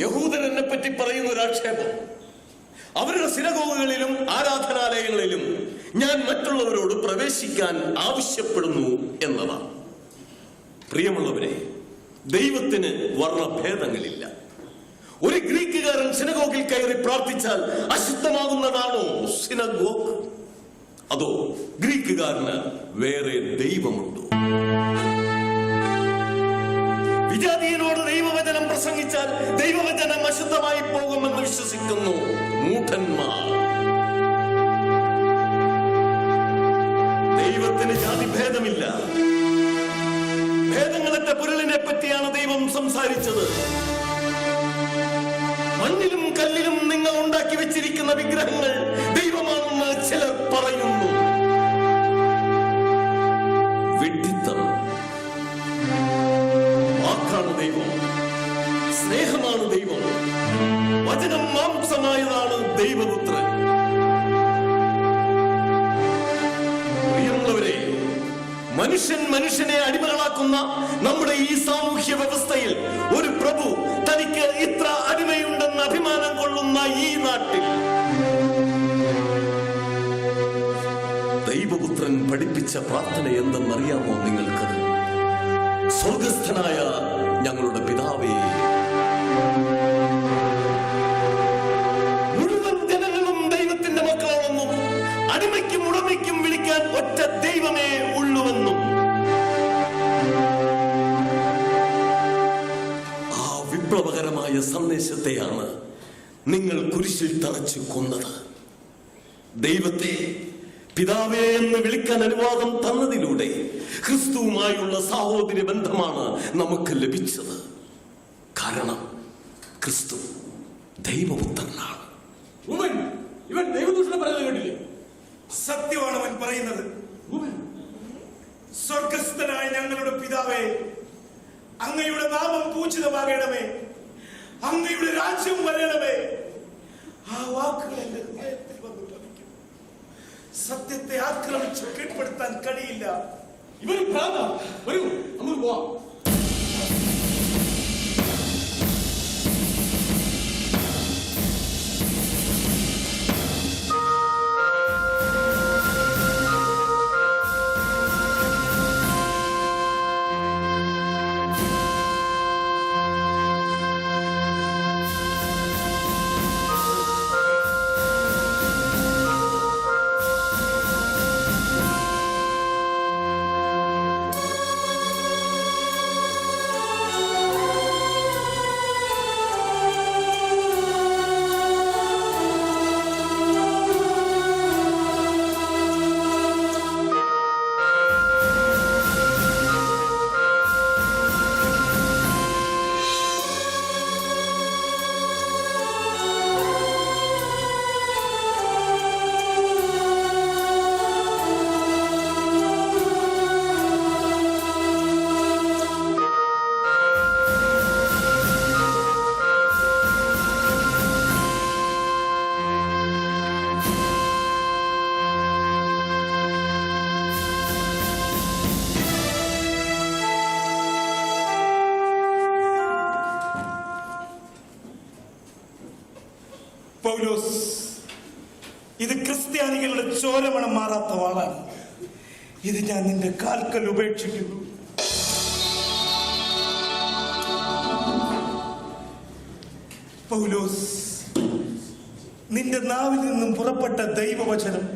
യഹൂദൻ എന്നെ പറ്റി പറയുന്ന ഒരു ആക്ഷേപം. അവരുടെ സിനഗോഗുകളിലും ആരാധനാലയങ്ങളിലും ഞാൻ മറ്റുള്ളവരോട് പ്രവേശിക്കാൻ ആവശ്യപ്പെടുന്നു എന്നതാണ് പ്രിയമുള്ളവരെ ദൈവത്തിന് വർണഭേദങ്ങളില്ല. ഒരു ഗ്രീക്കുകാരൻ സിനഗോഗിൽ കയറി പ്രാർത്ഥിച്ചാൽ അശുദ്ധമാകുന്നതാണോ സിനഗോഗ്? അതോ ഗ്രീക്കുകാരന് വേറെ ദൈവമുണ്ടോ? വിജാതീയനോട് ദൈവവചനം പ്രസംഗിച്ചാൽ ദൈവവചനം അശുദ്ധമായി പോകുമെന്ന് വിശ്വസിക്കുന്നു. മൂഢന്മാർ. ദൈവത്തിന് ജാതി ഭേദമില്ല. ഭേദങ്ങളറ്റ പുരളിനെ പറ്റിയാണ് ദൈവം സംസാരിച്ചത്. മണ്ണിലും കല്ലിലും നിങ്ങൾ ഉണ്ടാക്കി വെച്ചിരിക്കുന്ന വിഗ്രഹങ്ങൾ ദൈവമാണെന്ന് ചിലർ പറയുന്നു. മനുഷ്യൻ മനുഷ്യനെ അടിമകളാക്കുന്ന നമ്മുടെ ഈ സാമൂഹ്യ വ്യവസ്ഥയിൽ ഒരു പ്രഭു തനിക്ക് ഇത്ര അടിമയുണ്ടെന്ന് അഭിമാനം കൊള്ളുന്ന ഈ നാട്ടിൽ. ദൈവപുത്രൻ പഠിപ്പിച്ച പ്രാർത്ഥന എന്തെന്നറിയാമോ നിങ്ങൾക്ക് സ്വർഗസ്ഥനായ ഞങ്ങളുടെ കുരിശിൽ തറച്ചു കൊന്നത്. ദൈവത്തെ പിതാവേ എന്ന് വിളിക്കാൻ അനുവാദം തന്നതിലൂടെ ക്രിസ്തുവുമായുള്ള സാഹോദര്യ ബന്ധമാണ് നമുക്ക് ലഭിച്ചത്. കാരണം ക്രിസ്തു ദൈവപുത്രനാണ്. ഇവൻ ദൈവദൂഷണം പറയുന്നത് കേട്ടില്ലേ? സത്യമാണ് അവൻ പറയുന്നത്. സ്വർഗസ്ഥനായ ഞങ്ങളുടെ പിതാവേ അങ്ങയുടെ നാമം പൂജിതമാകണമേ. അങ്ങയുടെ രാജ്യം വരണമേ. ആ വാക്കുകൾ എന്റെ ഹൃദയത്തിൽ വന്നു ഭവിക്കുന്നു സത്യത്തെ ആക്രമിച്ച് കീഴ്പ്പെടുത്താൻ കഴിയില്ല. ഇവർ പ്രാന്ത വരൂ നമുക്ക് പോവാം പൗലോസ് ഇത് ക്രിസ്ത്യാനികളുടെ ചോരമണം മാറാത്ത വാളാണ്. ഇത് ഞാൻ നിന്റെ കാൽക്കൽ ഉപേക്ഷിക്കുന്നു. പൗലോസ് നിന്റെ നാവിൽ നിന്നും പുറപ്പെട്ട ദൈവവചനം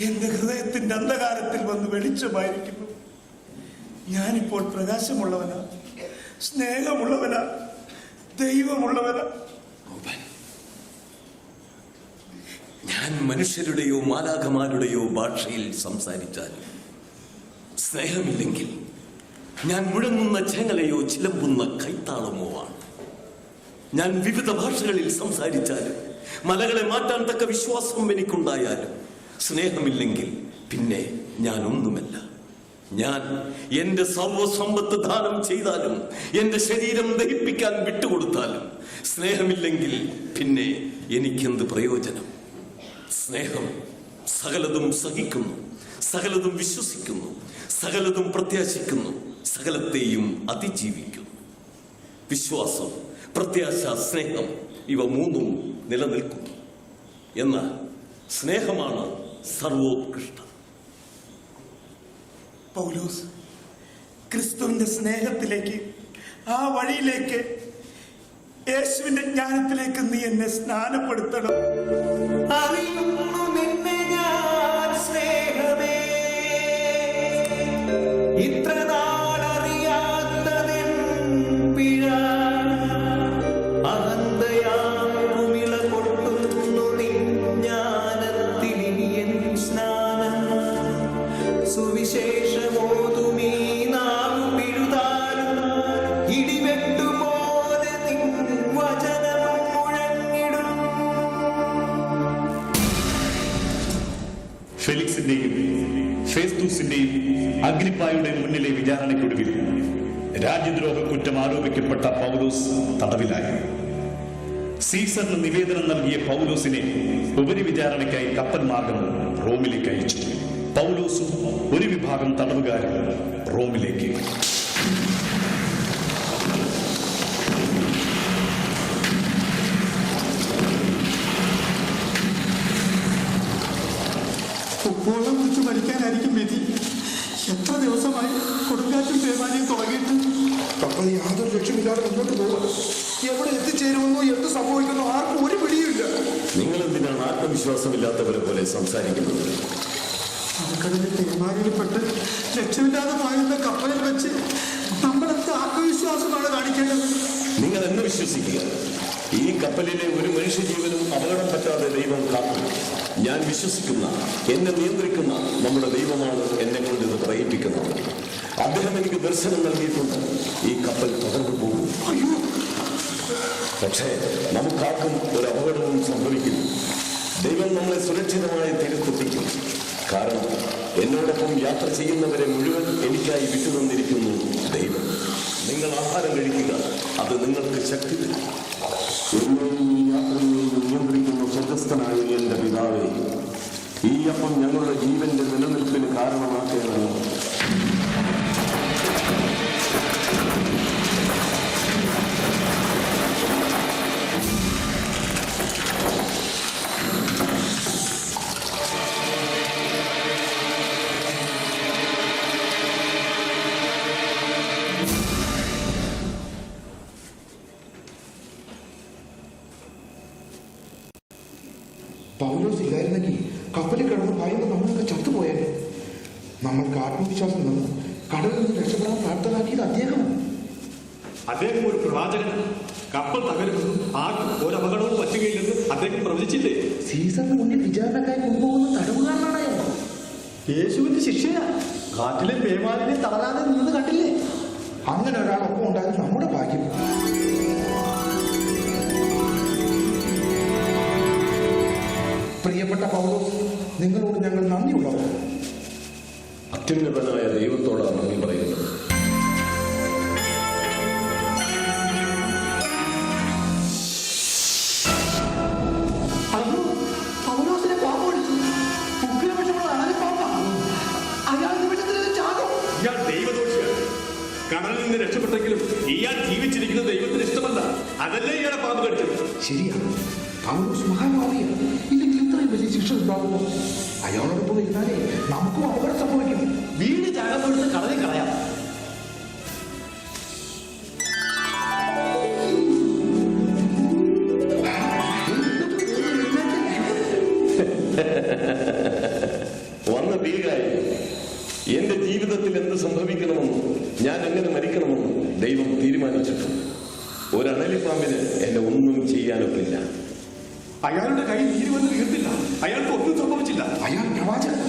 എന്റെ ഹൃദയത്തിന്റെ അന്ധകാരത്തിൽ വന്ന് വെളിച്ചമായിരിക്കുന്നു. ഞാനിപ്പോൾ പ്രകാശമുള്ളവനാ സ്നേഹമുള്ളവനാ ദൈവമുള്ളവനാ. ഞാൻ മനുഷ്യരുടെയോ മാലാഖമാരുടെയോ ഭാഷയിൽ സംസാരിച്ചാൽ സ്നേഹമില്ലെങ്കിൽ ഞാൻ മുഴങ്ങുന്ന ചേങ്ങലയോ ചിലമ്പുന്ന കൈത്താളമോ ആണ് ഞാൻ വിവിധ ഭാഷകളിൽ സംസാരിച്ചാലും മലകളെ മാറ്റാൻ തക്ക വിശ്വാസം എനിക്കുണ്ടായാലും സ്നേഹമില്ലെങ്കിൽ പിന്നെ ഞാൻ ഒന്നുമല്ല ഞാൻ എന്റെ സർവസമ്പത്ത് ദാനം ചെയ്താലും എന്റെ ശരീരം ദഹിപ്പിക്കാൻ വിട്ടുകൊടുത്താലും സ്നേഹമില്ലെങ്കിൽ പിന്നെ എനിക്കെന്ത് പ്രയോജനം? സ്നേഹം സകലതും സഹിക്കുന്നു സകലതും വിശ്വസിക്കുന്നു സകലതും പ്രത്യാശിക്കുന്നു സകലത്തെയും അതിജീവിക്കുന്നു. വിശ്വാസം പ്രത്യാശ സ്നേഹം ഇവ മൂന്നും നിലനിൽക്കുന്നു. എന്നാൽ സ്നേഹമാണ് സർവോത്കൃഷ്ടം. പൗലോസ് ക്രിസ്തുവിന്റെ സ്നേഹത്തിലേക്ക് ആ വഴിയിലേക്ക് യേശുവിന്റെ ജ്ഞാനത്തിലേക്ക് നീ എന്നെ സ്നാനപ്പെടുത്തണം. അറിയുന്നു. അഗ്നിപ്പായുടെ മുന്നിലെ വിചാരണയ്ക്കൊടുവിൽ രാജ്യദ്രോഹ കുറ്റം ആരോപിക്കപ്പെട്ട പൗലോസ് തടവിലായി. സീസറിന് നിവേദനം നൽകിയ പൗലോസിനെ ഉപരിവിചാരണയ്ക്കായി കപ്പൽ മാർഗം റോമിലേക്ക് അയച്ചു. പൗലോസും ഒരു വിഭാഗം തടവുകാരും റോമിലേക്ക്. എത്ര ദിവസമായി കൊടുങ്കാറ്റും പേമാനിയും തുടങ്ങിയിട്ട്? കപ്പൽ യാതൊരു ലക്ഷ്യമില്ലാതെ മുന്നോട്ട് പോവുക എവിടെ എത്തിച്ചേരുമെന്നോ എന്ത് സംഭവിക്കുന്നോ ആർക്കും ഒരു പിടിയുമില്ല. നിങ്ങൾ എന്തിനാണ് ആത്മവിശ്വാസമില്ലാത്തവരെ പോലെ സംസാരിക്കുന്നത്? ആൾക്കടലിൽ പേമാനിയിൽപ്പെട്ട് ലക്ഷ്യമില്ലാതെ പോയിരുന്ന കപ്പലിൽ വെച്ച് നമ്മളെന്ത് ആത്മവിശ്വാസമാണ് കാണിക്കേണ്ടത്? നിങ്ങൾ എന്ന് വിശ്വസിക്കുക. ഈ കപ്പലിലെ ഒരു മനുഷ്യജീവനും അപകടം പറ്റാതെ ദൈവം കാക്കും ഞാൻ വിശ്വസിക്കുന്ന എന്നെ നിയന്ത്രിക്കുന്ന നമ്മുടെ ദൈവമാണ് എന്നെ കൊണ്ട് ഇത് പറയിപ്പിക്കുന്നത് അദ്ദേഹം എനിക്ക് ദർശനം നൽകിയിട്ടുണ്ട്. ഈ കപ്പൽ തുടർന്നു പോകും. പക്ഷേ നമുക്കാർക്കും ഒരു അപകടവും സംഭവിക്കില്ല ദൈവം നമ്മളെ സുരക്ഷിതമായി തിരുത്തെത്തിക്കും കാരണം എന്നോടൊപ്പം യാത്ര ചെയ്യുന്നവരെ മുഴുവൻ എനിക്കായി വിട്ടുതന്നിരിക്കുന്നു ദൈവം. നിങ്ങൾ ആഹാരം കഴിക്കുക. അത് നിങ്ങൾക്ക് ശക്തി തരും. പിതാവേ ഈ അപ്പം ഞങ്ങളുടെ ജീവന്റെ നിലനിൽപ്പിന് കാരണമാക്കേണ്ടത് പൗലോസ് ഇല്ലായിരുന്നെങ്കിൽ കപ്പലിൽ കിടന്ന് ഭയന്ന് നമ്മളൊക്കെ ചത്തുപോയാൽ നമ്മൾക്ക് ആത്മവിശ്വാസം തന്നു. കടലിൽ നിന്ന് രക്ഷപ്പെടാൻ പ്രാപ്തരാക്കിയത് അദ്ദേഹമാണ് അദ്ദേഹം ഒരു പ്രവാചകൻ. കപ്പൽ തകരുമെന്നും ആർക്കും ഒരു അപകടവും പറ്റുകയില്ലെന്ന് അദ്ദേഹം പ്രവചിച്ചില്ലേ? സീസണിന് മുന്നിൽ വിചാരണക്കായി കൊണ്ടുപോകുന്ന തടവുകാരനാണ് അയാൾ. യേശുവിന്റെ ശിക്ഷയാ. കാറ്റിലെ പേമാലിനെ തളരാതെ നിന്ന് കണ്ടില്ലേ? അങ്ങനെ ഒരാളൊപ്പം ഉണ്ടായത് നമ്മുടെ ഭാഗ്യം. നന്ദിയുള്ളവർ. അത്യുന്നതനായ ദൈവത്തോടാണ് നന്ദി പറയുന്നത്. കടലിൽ നിന്ന് രക്ഷപ്പെട്ടെങ്കിലും ഇയാൾ ജീവിച്ചിരിക്കുന്ന ദൈവത്തിന് ഇഷ്ടമല്ല. അതല്ലേ ഇയാളെ പാമ്പ് കടിച്ചത്? ശരിയാണ്. പൗലോസ് മഹാഭാവിയാണ് ഇല്ലെങ്കിൽ ഇത്രയും വലിയ ശിക്ഷ ഉണ്ടാകുമോ? അയാളോടൊപ്പം ഇരുന്നാലേ നമുക്കും അപകടം സംഭവിക്കും അയാളുടെ കയ്യിൽ നീര് വന്ന് വീർത്തില്ല അയാൾക്ക് ഒന്നും സംഭവിച്ചില്ല. അയാൾ പ്രവാചകൻ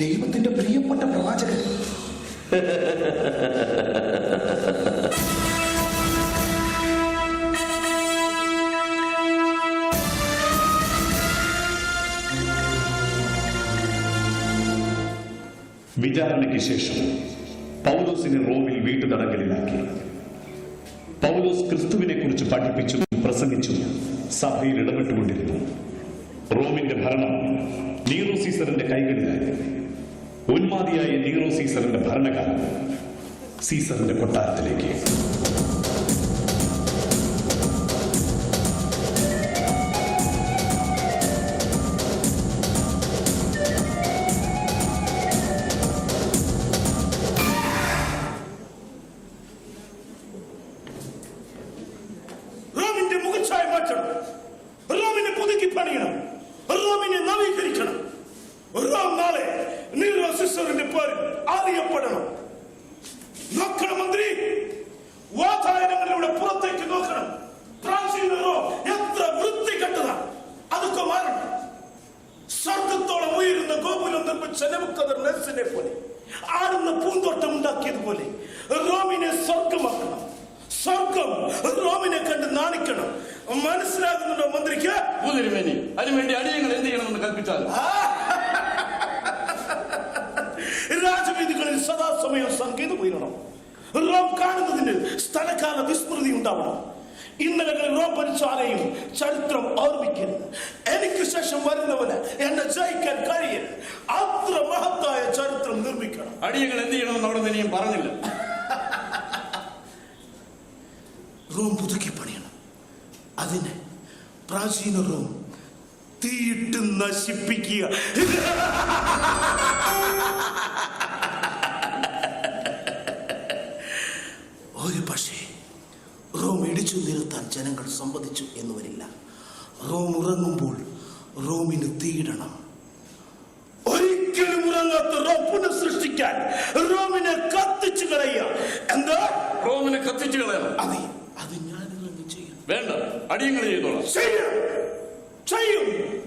ദൈവത്തിന്റെ പ്രിയപ്പെട്ട പ്രവാചകൻ. വിചാരണയ്ക്ക് ശേഷം പൗലോസിനെ റോമിൽ വീട്ടുതടങ്കലിലാക്കി. പൗലോസ് ക്രിസ്തുവിനെ കുറിച്ച് പഠിപ്പിച്ചും പ്രസംഗിച്ചും സഭയിൽ ഇടപെട്ടുകൊണ്ടിരുന്നു. റോമിന്റെ ഭരണം നീറോ സീസറിന്റെ കൈകളിലായി ഉന്മാതിയായ നീറോ സീസറിന്റെ ഭരണകാലം സീസറിന്റെ കൊട്ടാരത്തിലേക്ക്. അറിയപ്പെടണം നോക്കണം മന്ത്രി. വാതായനങ്ങളിലൂടെ പുറത്തേക്ക് നോക്കണം. പ്രാചീന എത്ര വൃത്തി കെട്ടതാണ് അതൊക്കെ മാറണം. സ്വർഗത്തോളം ഉയരുന്ന ഗോകുലം നിർമ്മിച്ച നെബുക്കദർ നെൽസിനെ പോലെ ആടുന്ന പൂന്തോട്ടം ഉണ്ടാക്കിയതുപോലെ റോമിനെ സ്വർഗമാക്കണം. സ്വർഗം റോമിനെ കണ്ട് നാണിക്കണം. മനസ്സിലാകുന്നുണ്ടോ മന്ത്രിക്ക്? അതിനുവേണ്ടി അടിയങ്ങൾ എന്ത് ചെയ്യണമെന്ന് കൽപ്പിച്ചാൽ? രാജവീതികളിൽ സദാസമയം സംഗീതം ഉയരണം. റോം കാണുന്നതിന് സ്ഥലകാല വിസ്മൃതി ഉണ്ടാവണം. ഇന്നലെ റോം ഭരിച്ചാരെയും ചരിത്രം ഓർമ്മിക്കരുത്. എനിക്ക് ശേഷം വരുന്നവന് എന്നെ ജയിക്കാൻ കഴിയരുത്. അത്ര മഹത്തായ ചരിത്രം നിർമ്മിക്കണം. അടിയങ്ങൾ എന്ത് ചെയ്യണമെന്ന് അവിടെ നിന്ന് ഇനിയും പറഞ്ഞില്ല. റോം പുതുക്കി പണിയണം. അതിന് പ്രാചീന റോം തീയിട്ട് നശിപ്പിക്കുക ഒരു പക്ഷേ റോം നിർത്താൻ ജനങ്ങൾ സമ്മതിച്ചു എന്ന് വരില്ല റോം ഉറങ്ങുമ്പോൾ റോമിന് തീടണം ഒരിക്കലും ഉറങ്ങാത്ത റോം പുനഃസൃഷ്ടിക്കാൻ റോമിനെ കത്തിച്ചു കളയുക. എന്താ? റോമിനെ കത്തിച്ചു കളയണം. അതെ അത് ഞാൻ ചെയ്യണം ചെയ്യും. വേണ്ട അടിയങ്ങൾ ചെയ്തോളാം ചെയ്യും. ചെയ്യും.